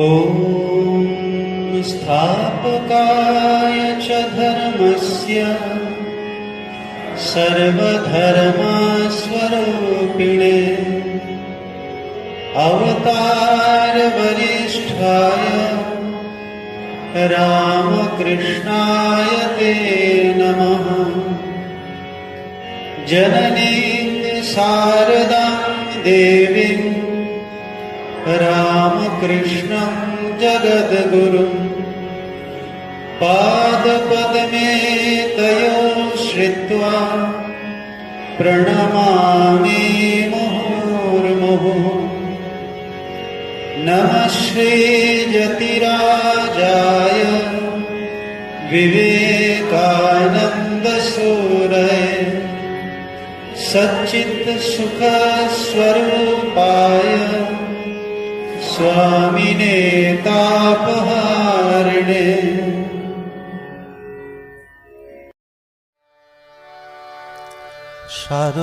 ॐ स्थापकाय च धर्मस्य सर्वधर्मास्वरूपिणे अवतारवरिष्ठाय रामकृष्णाय ते नमः। जननीं शारदां देवीं रामकृष्णं जगद्गुरुं। पादपद्मे तयो श्रित्वा प्रणमामि मुहुर्मुहुः। नमः श्रीजतिराजाय विवेकानन्दसूरय। सच्चित्सुखस्वरूपाय स्वामिने तापहारिणे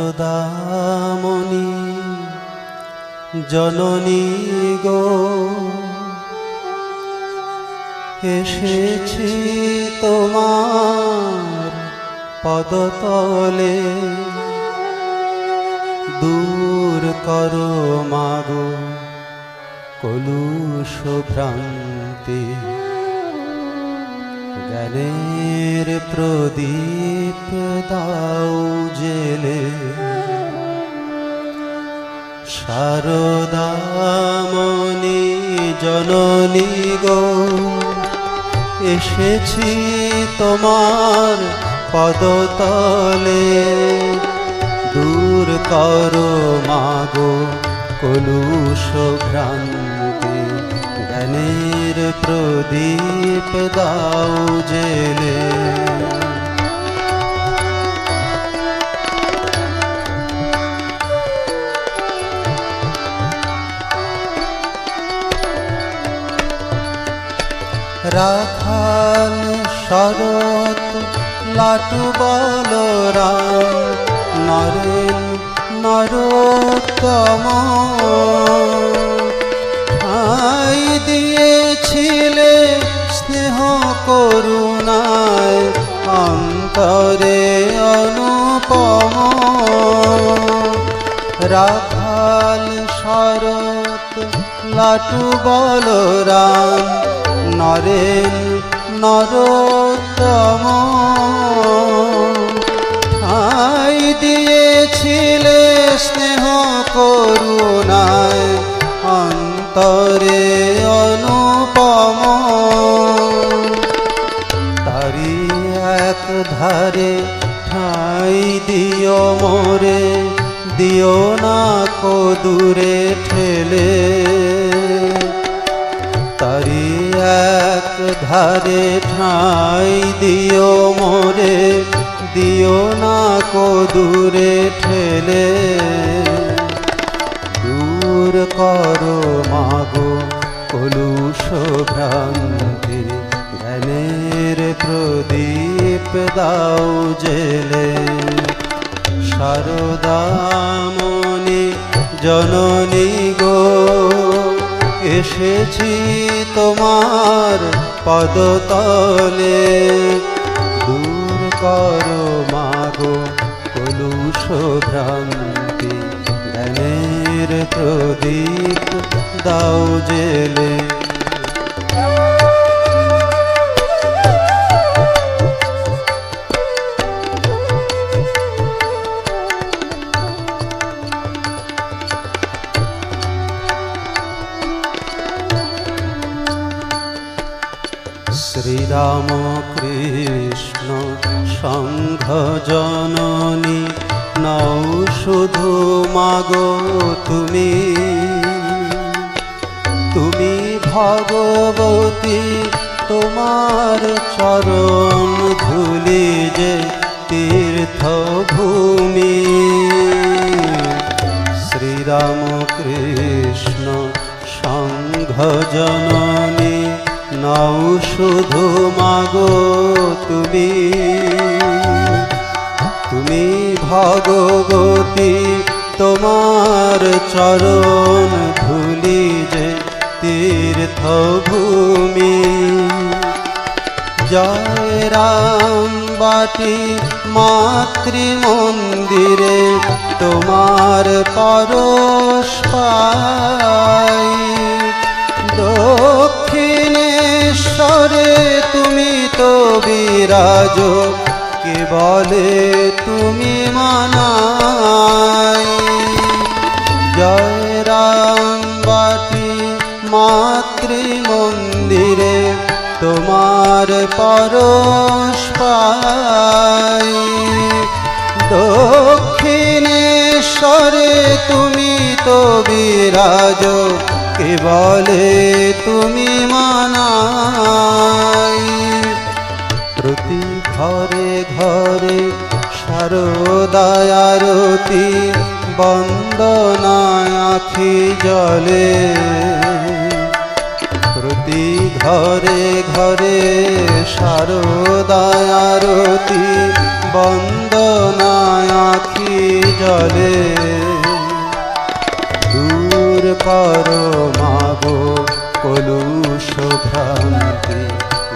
শারদামণি জননী গো এসেছি তোমার পদতলে দূর করো মাগো কলুষ ভ্রান্তি। জ্ঞানের প্রদীপ দাও জেলে। শারদামণি জননী গো, এসেছি তোমার পদতলে। দূর করো মাগো কলুষ ভ্রান্তি জ্ঞানের প্রদীপ দাও জেলে। রাখাল শরৎ লাটু বলরাম নরেন নরোত্তম। ঠাই দিয়েছিলে স্নেহ করুণায় অন্তরে অনুপম। রাখাল শরৎ লাটু বলরাম নরেন নরোত্তম। দিয়েছিলে স্নেহ করুণায়, অন্তরে অনুপম। তারি এক ধারে ঠাই দিও মোরে, দিও না কদূরে ঠেলে। তারি এক ধারে ঠাই দিও মোরে দিও না কদূরে ঠেলে। দূর করো মাগো কলুষ ভ্রান্তি। জ্ঞানের প্রদীপ দাও জেলে। শারদামণি জননী গো, এসেছি তোমার পদতলে। শ্রীরাম কৃষ্ণ সংঘ জননী নৌ শুধু মাগো তুমি। তুমি ভগবতী, তোমার চরণ ধুলি যে শ্রীরাম কৃষ্ণ সংঘ জননী নাও শুধু মাগো তুমি। তুমি ভগবতী, তোমার চরণ ধুলি যে তীর্থ তীর্থভূমি। জয় রাম বাটি মাতৃ মন্দিরে তোমার পরশ বিরাজ কে বলে তুমি মানাই জয় রাম বাটি মাতৃ মন্দিরে তোমার পরশ পাই দক্ষিণেশ্বরে তুমি তো বিরাজ, কে বলে তুমি মানাই প্রতি ঘরে ঘরে, শারদায়ারতি বন্দনায় আখি জলে। প্রতি ঘরে ঘরে, শারদায়ারতি বন্দনায় আখি জলে। দূর করো মাগো কলুষ ভ্রান্তি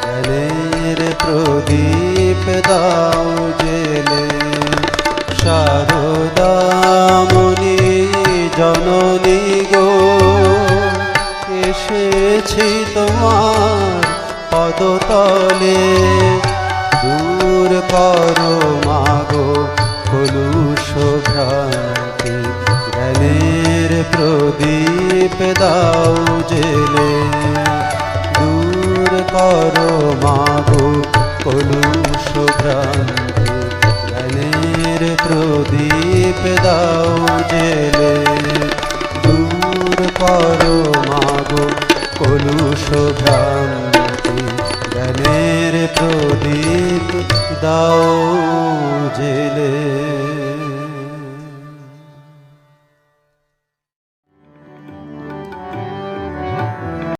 জ্ঞানের প্রদীপ দাও। মাগো কলুষ ভ্রান্তি জ্ঞানের প্রদীপ দাও জেলে। দূর করো মাগো কলুষ ভ্রান্তি